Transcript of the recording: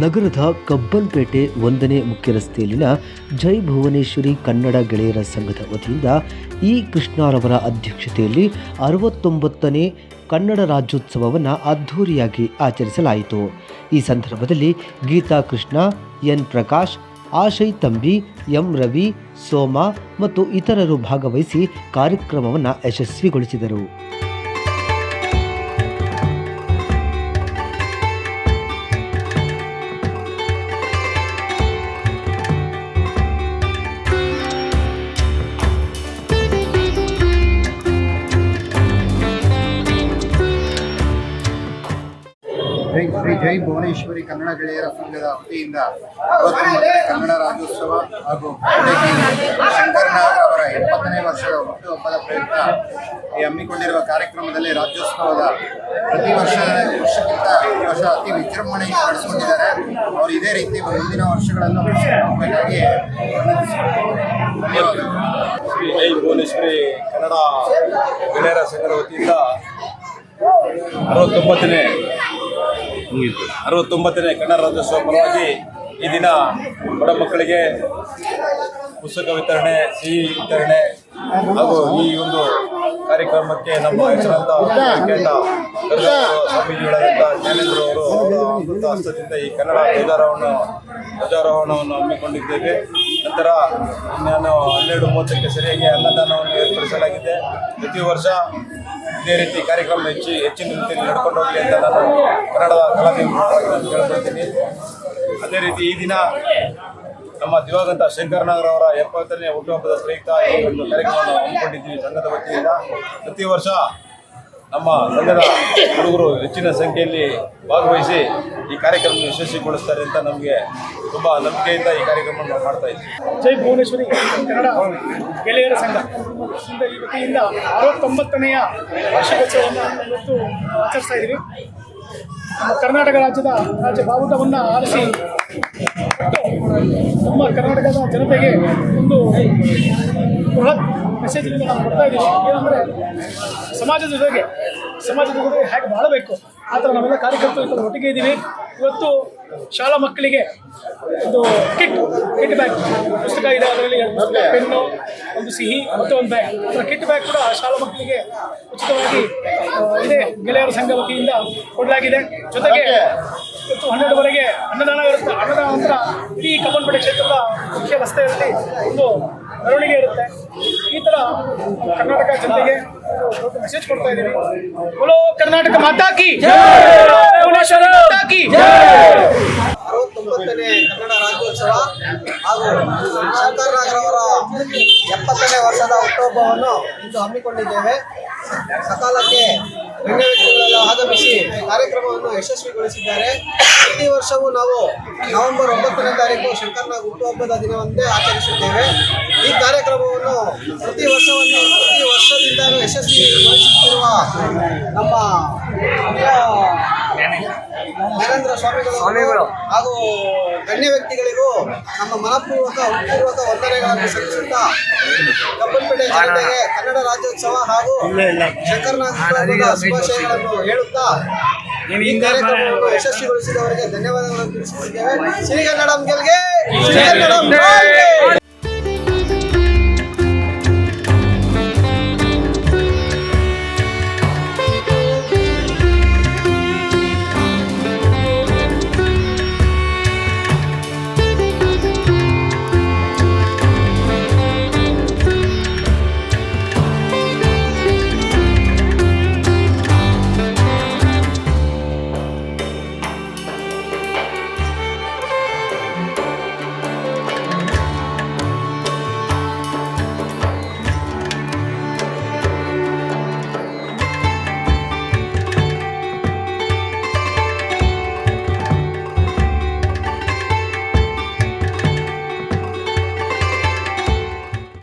ನಗರದ ಕಬ್ಬನ್ಪೇಟೆ ಒಂದನೇ ಮುಖ್ಯ ರಸ್ತೆಯಲ್ಲಿನ ಜೈ ಭುವನೇಶ್ವರಿ ಕನ್ನಡ ಗೆಳೆಯರ ಸಂಘದ ವತಿಯಿಂದ ಇ ಕೃಷ್ಣರವರ ಅಧ್ಯಕ್ಷತೆಯಲ್ಲಿ ಅರವತ್ತೊಂಬತ್ತನೇ ಕನ್ನಡ ರಾಜ್ಯೋತ್ಸವವನ್ನು ಅದ್ಧೂರಿಯಾಗಿ ಆಚರಿಸಲಾಯಿತು. ಈ ಸಂದರ್ಭದಲ್ಲಿ ಗೀತಾ ಕೃಷ್ಣ, ಎನ್ ಪ್ರಕಾಶ್, ಆಶಯ್ ತಂಬಿ, ಎಂ ರವಿ, ಸೋಮ ಮತ್ತು ಇತರರು ಭಾಗವಹಿಸಿ ಕಾರ್ಯಕ್ರಮವನ್ನು ಯಶಸ್ವಿಗೊಳಿಸಿದರು. ಜೈ ಶ್ರೀ ಜೈ ಭುವನೇಶ್ವರಿ ಕನ್ನಡ ಗೆಳೆಯರ ಸಂಘದ ವತಿಯಿಂದ ಕನ್ನಡ ರಾಜ್ಯೋತ್ಸವ ಹಾಗೂ ಶಂಕರನಾಥ ಅವರ ಎಪ್ಪತ್ತನೇ ವರ್ಷದ ಹುಟ್ಟುಹಬ್ಬದ ಪ್ರಯುಕ್ತ ಈ ಹಮ್ಮಿಕೊಂಡಿರುವ ಕಾರ್ಯಕ್ರಮದಲ್ಲಿ ರಾಜ್ಯೋತ್ಸವದ ಪ್ರತಿ ವರ್ಷ, ವರ್ಷಕ್ಕಿಂತ ಈ ವರ್ಷ ಅತಿ ವಿಜೃಂಭಣೆಯಿಂದ ನಡೆಸಿಕೊಂಡಿದ್ದಾರೆ. ಅವರು ಇದೇ ರೀತಿ ಮುಂದಿನ ವರ್ಷಗಳನ್ನು ಹೋಗಬೇಕಾಗಿ ಧನ್ಯವಾದಗಳು ಶ್ರೀ ಜೈ ಭುವನೇಶ್ವರಿ ಕನ್ನಡ ಗೆಳೆಯರ ಸಂಘದ ವತಿಯಿಂದ ಅರವತ್ತೊಂಬತ್ತನೇ ಅರವತ್ತೊಂಬತ್ತನೇ ಕನ್ನಡ ಪರವಾಗಿ ಈ ದಿನ ಬಡ ಮಕ್ಕಳಿಗೆ ಪುಸ್ತಕ ವಿತರಣೆ, ಸಿಹಿ ವಿತರಣೆ ಹಾಗೂ ಈ ಒಂದು ಕಾರ್ಯಕ್ರಮಕ್ಕೆ ನಮ್ಮ ಹೆಸರಾದ ಕೇಂದ್ರ ಸ್ವಾಮೀಜಿಗಳಾದಂಥ ಜ್ಞಾನೇಂದ್ರ ಅವರು ಅವರ ಹಸ್ತದಿಂದ ಈ ಕನ್ನಡ ಧ್ವಜಾರೋಹಣ, ಧ್ವಜಾರೋಹಣವನ್ನು ಹಮ್ಮಿಕೊಂಡಿದ್ದೇವೆ. ನಂತರ ನಾನು ಹನ್ನೆರಡು ಮೂವತ್ತಕ್ಕೆ ಸರಿಯಾಗಿ ಅನ್ನದಾನವನ್ನು ಏರ್ಪಡಿಸಲಾಗಿದೆ. ಪ್ರತಿ ವರ್ಷ ಇದೇ ರೀತಿ ಕಾರ್ಯಕ್ರಮ ಹೆಚ್ಚು ಹೆಚ್ಚಿನ ರೀತಿಯಲ್ಲಿ ನಡ್ಕೊಂಡು ಹೋಗಲಿ ಅಂತ ನಾನು ಕನ್ನಡದ ಕಲಾವಿದರಾಗಿ ನಾನು ಕೇಳ್ಕೊಳ್ತೀನಿ ಅದೇ ರೀತಿ ಈ ದಿನ ನಮ್ಮ ದಿವಂಗತ ಅವರ ಎಪ್ಪತ್ತನೇ ಹುಟ್ಟುಹಬ್ಬದ ಪ್ರಯುಕ್ತ ಈ ಒಂದು ಕಾರ್ಯಕ್ರಮವನ್ನು ಹಮ್ಮಿಕೊಂಡಿದ್ದೀವಿ ಸಂಘದ ವತಿಯಿಂದ. ಪ್ರತಿ ವರ್ಷ ನಮ್ಮ ಸಂಘದ ಹುಡುಗರು ಹೆಚ್ಚಿನ ಸಂಖ್ಯೆಯಲ್ಲಿ ಭಾಗವಹಿಸಿ ಈ ಕಾರ್ಯಕ್ರಮ ಯಶಸ್ವಿಗೊಳಿಸ್ತಾರೆ ಅಂತ ನಮಗೆ ತುಂಬ ನಂಬಿಕೆಯಿಂದ ಈ ಕಾರ್ಯಕ್ರಮವನ್ನು ಮಾಡ್ತಾ ಇದ್ದೀವಿ. ಜೈ ಭುವನೇಶ್ವರಿ, ಕನ್ನಡ ಗೆಳೆಯರ ಸಂಘ. ಈ ವತಿಯಿಂದ ಅರವತ್ತೊಂಬತ್ತನೆಯ ವಾರ್ಷಿಕೋತ್ಸವವನ್ನು ಇವತ್ತು ಆಚರಿಸ್ತಾ ಇದ್ದೀವಿ. ನಮ್ಮ ಕರ್ನಾಟಕ ರಾಜ್ಯದ ರಾಜ್ಯ ಬಾವುಟವನ್ನು ಆರಿಸಿ ನಮ್ಮ ಕರ್ನಾಟಕದ ಜನತೆಗೆ ಒಂದು ಬೃಹತ್ ನಿಮಗೆ ನಾವು ಕೊಡ್ತಾ ಇದ್ದೀವಿ. ಏನಂದರೆ ಸಮಾಜದ ಜೊತೆಗೆ ಸಮಾಜದ ಜೊತೆಗೆ ಹೇಗೆ ಬಾಳಬೇಕು? ಆ ಥರ ನಾವೆಲ್ಲ ಕಾರ್ಯಕರ್ತರು ಒಟ್ಟಿಗೆ ಇದ್ದೀವಿ. ಇವತ್ತು ಶಾಲಾ ಮಕ್ಕಳಿಗೆ ಒಂದು ಕಿಟ್ ಕಿಟ್ ಬ್ಯಾಗ್ ಪುಸ್ತಕ ಇದೆ. ಅದರಲ್ಲಿ ಪೆನ್ನು ಒಂದು ಸಿಹಿ ಮತ್ತು ಒಂದು ಬ್ಯಾಗ್ ಅದರ ಕಿಟ್ ಬ್ಯಾಗ್ ಕೂಡ ಶಾಲಾ ಮಕ್ಕಳಿಗೆ ಉಚಿತವಾಗಿ ಇದೇ. ಗೆಳೆಯರ ಸಂಘ ವತಿಯಿಂದ ಕೊಡಲಾಗಿದೆ. ಜೊತೆಗೆ ಇವತ್ತು ಹನ್ನೆರಡುವರೆಗೆ ಅನ್ನದಾನ ಇರುತ್ತೆ. ಅನ್ನದಾನ ನಂತರ ಇಡೀ ಕಬ್ಬನ್ಪೇಟೆ ಕ್ಷೇತ್ರದ ಮುಖ್ಯ ರಸ್ತೆಯಲ್ಲಿ ಒಂದು ಮೆರವಣಿಗೆ ಇರುತ್ತೆ. ಈ ಥರ ಕರ್ನಾಟಕ ಜನತೆಗೆ ಒಂದು ಮೆಸೇಜ್ ಕೊಡ್ತಾ ಇದ್ದೀನಿ ಬೋಲೋ ಕರ್ನಾಟಕ ಮಾತಾಕಿ ಮಾತಾಕಿ ಅರವತ್ತೊಂಬತ್ತನೇ ಕನ್ನಡ ರಾಜ್ಯೋತ್ಸವ ಹಾಗೂ ಎಪ್ಪತ್ತನೇ ವರ್ಷದ ಹುಟ್ಟುಹಬ್ಬವನ್ನು ಇಂದು ಹಮ್ಮಿಕೊಂಡಿದ್ದೇವೆ. ಸಕಾಲಕ್ಕೆ ಗಣ್ಯ ವ್ಯಕ್ತಿಗಳೆಲ್ಲ ಆಗಮಿಸಿ ಕಾರ್ಯಕ್ರಮವನ್ನು ಯಶಸ್ವಿಗೊಳಿಸಿದ್ದಾರೆ. ಪ್ರತಿ ವರ್ಷವೂ ನಾವು ನವೆಂಬರ್ ಒಂಬತ್ತನೇ ತಾರೀಕು ಶಂಕರನಾಗ್ ಹುಟ್ಟುಹಬ್ಬದ ದಿನವಂದೇ ಆಚರಿಸುತ್ತೇವೆ. ಈ ಕಾರ್ಯಕ್ರಮವನ್ನು ಪ್ರತಿ ವರ್ಷವನ್ನು ಪ್ರತಿ ವರ್ಷದಿಂದಲೂ ಯಶಸ್ವಿಗೊಳಿಸುತ್ತಿರುವ ನಮ್ಮ ನರೇಂದ್ರ ಸ್ವಾಮಿಗಳು ಹಾಗೂ ಗಣ್ಯ ವ್ಯಕ್ತಿಗಳಿಗೂ ನಮ್ಮ ಮನಪೂರ್ವಕ ಹುಟ್ಟುಪೂರ್ವಕ ವಂದನೆಗಳನ್ನು ಸಲ್ಲಿಸುತ್ತಾ ಕಬ್ಬನ್ಪೇಟೆ ಜನತೆಗೆ ಕನ್ನಡ ರಾಜ್ಯೋತ್ಸವ ಹಾಗೂ ಶಂಕರನಾಗ್ ಹುಟ್ಟುಹಬ್ಬದ ಶುಭಾಶಯಗಳನ್ನು ಹೇಳುತ್ತಾ ಈ ಕಾರ್ಯಕ್ರಮವನ್ನು ಯಶಸ್ವಿಗೊಳಿಸಿದವರಿಗೆ ಧನ್ಯವಾದಗಳನ್ನು ಶ್ರೀಗನ್ನಡಂ ಗೆಲ್ಗೆ!